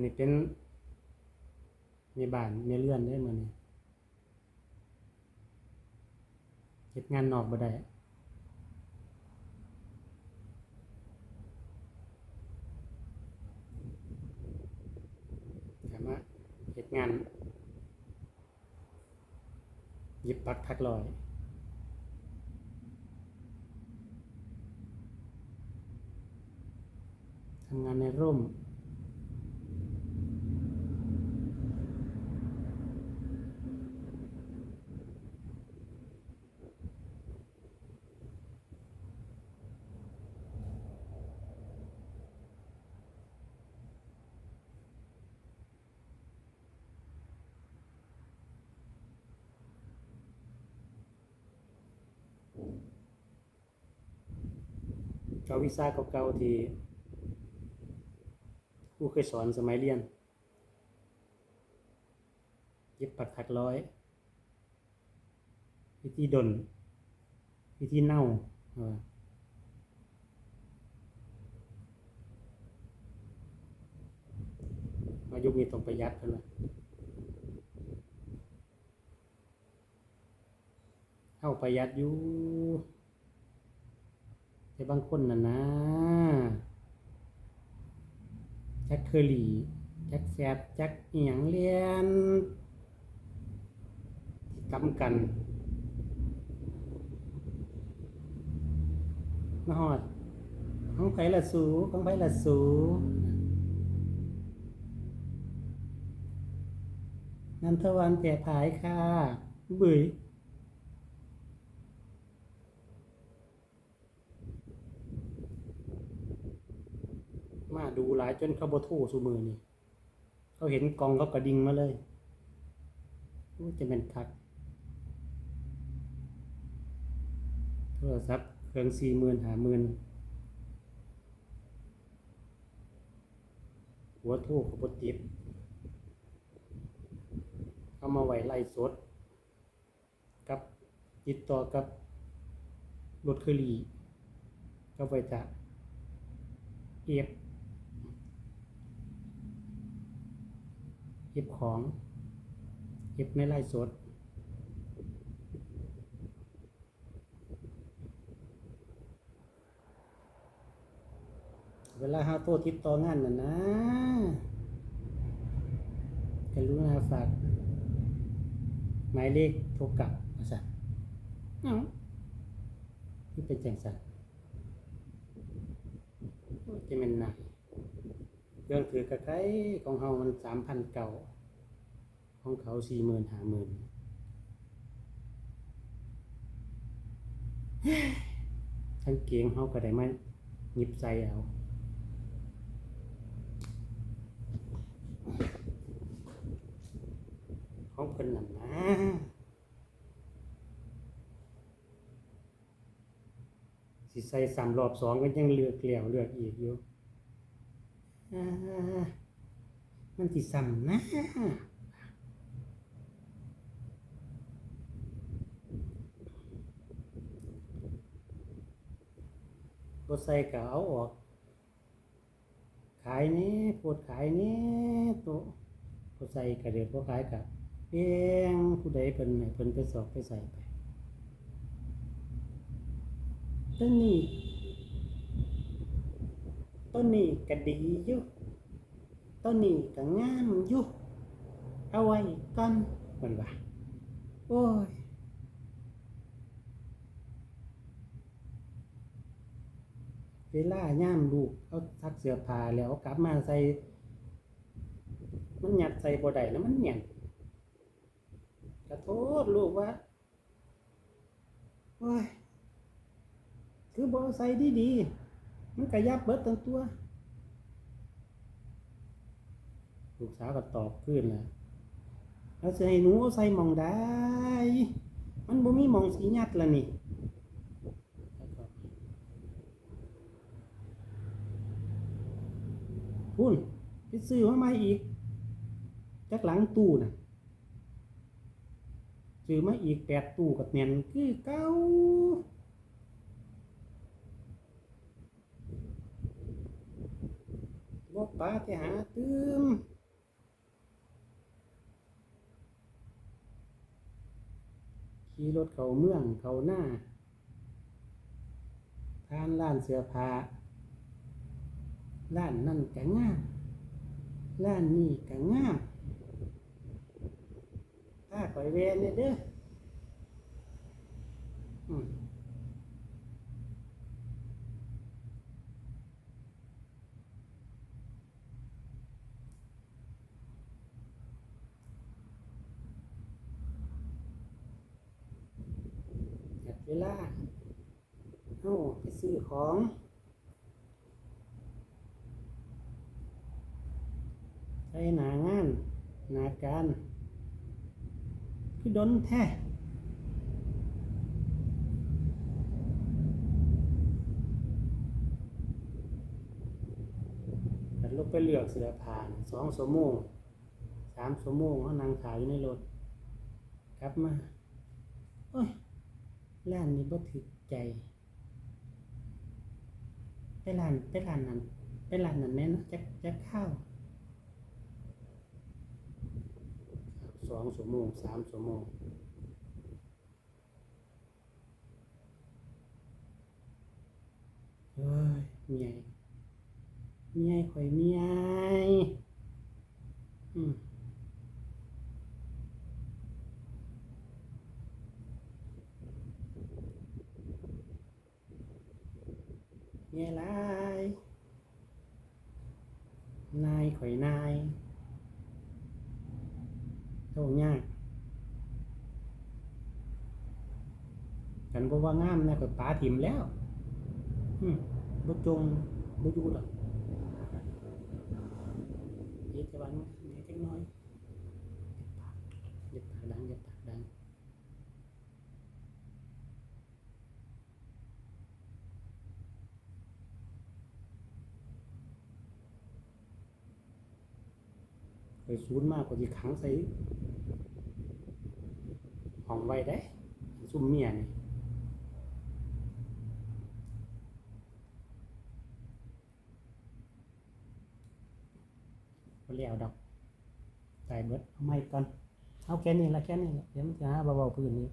นนี้เป็น มีบ้านมีเรือนได้มือนี้เฮ็ดงานนอกบ่ได้สามารถเฮ็ดงานหยิบปักทักลอยทำงานในร่มาวิชาเก่าๆที่ครูเคยสอนสมัยเรียนเย็บปักถักร้อย วิธีดน วิธีเน่าอายุคนี้ต้องประหยัดเท่านั้นเข้าประหยัดอยู่ แต่บางคนน่ะนะแจักเคอรี่แจักแซบแจักเอียงเลียนกำกันมาหอดของไผละสูของไผละสูนันทวันแผ่ผายค่ะบุ๋ย มาดูหลายจนเขาบ่โทรสุมือนี่เขาเห็นกองเขากระดิ่งมาเลยจะเป็นคักโทรศัพท์เครื่องสี่หมื่นหาหมื่นหัวทรเขบติดเอามาไหวไล่สด กับติดต่อกับรถเคอรี่ก็ไปจะเอฟ เก็บของ เก็บในไร่สด เวลาหาโตติดต่องานน่ะนะกรุณาฝากหมายเลขโทรกลับมาสั่นเอาที่เป็นแจงสันโอ้ยจะเป็นหนัก รื่องถือกระไคของเฮามันสามพันเก่าของเขาสี่หมื่นห้าหมื่นทั้งเกียงเฮาก็ได้มาหยิบใจเอาของเพิ่นนั่นนะสิใส่สามรอบสองก็ยังเลือกแล้วเลือกอีกอยู่อ่า มันสิซ้ำนะบ่ใส่ก็เอาออก ขายนี่โพดขายนี่โตะบ่ใส่ก็เดือดบ่ขายก็เพียงผู้ใดเพิ่นให้เพิ่นไปสอบไปใส่ไปต้นนี้ ต้นนี้ก็ดีอยู่ต้นนี้ก็งามอยู่เอาไว้ก่อนเพิ่นว่าโอ้ยเวลาย่ามลูกเอาทักเสื้อผ้าแล้วกลับมาใส่ มันหยัดใส่บ่ได้แล้วมันแหน่นก็โทษลูกว่าโอ้ย คือบ่เอใส่ดีๆ มันก็ยับเบิดทั้งตัว ลูกสาวก็ตอบขึ้นแล้วแล้วจะให้หนูเอาใส่มองได้ มันบ่มีมองสียัดละนี่พุ่นไปซื้อมาใหม่อีกจักหลังตู้น่ะซื้อมาอีกแปดตู้กับแน่นคือเก่า บ่ปลาที่หาตืมขี่รถเขาเมืองเขาหน้าทานร้านเสื้อผ้าร้านนั่นก็งามร้านนี้ก็งามถ้าข่อยแวนเนี่ยเด้อ เวลาเอ้าไปซื้อของใช้หนางานหนาการคือดนแท้แต่ลูกไปเลือกเสือผ่านสองสมงสามสมงเขานางขายอยู่ในรถกลับมาโอ้ย ร้านนี้บ่ถึกใจ ไปร้านไปร้านนั้น ไปร้านนั้นแน่นะจะจะเข้าสองชั่วโมงสามชั่วโมงเฮ้ยเมียเมียข่อยเมียอืม เมียหลายนายข่อยนายโตยากกันบ่ว่างามนะข่อยปาถิ่มแล้วอืมบ่จงบ่อยู่ดอกเย็ดจะวันแหน่จักน้อยดปากเย็ดปากดังเย็ดปากดัง ไปซูนมากกว่าที่ขังใส่ของไว้ได้ซุ่มเมียนี่บ่แล้วดอกตายเบิดเอาไม่ก่อนเอาแค่นี้ละแค่นี้ละเดี๋ยวมันจะหาเบาๆพื้นนี้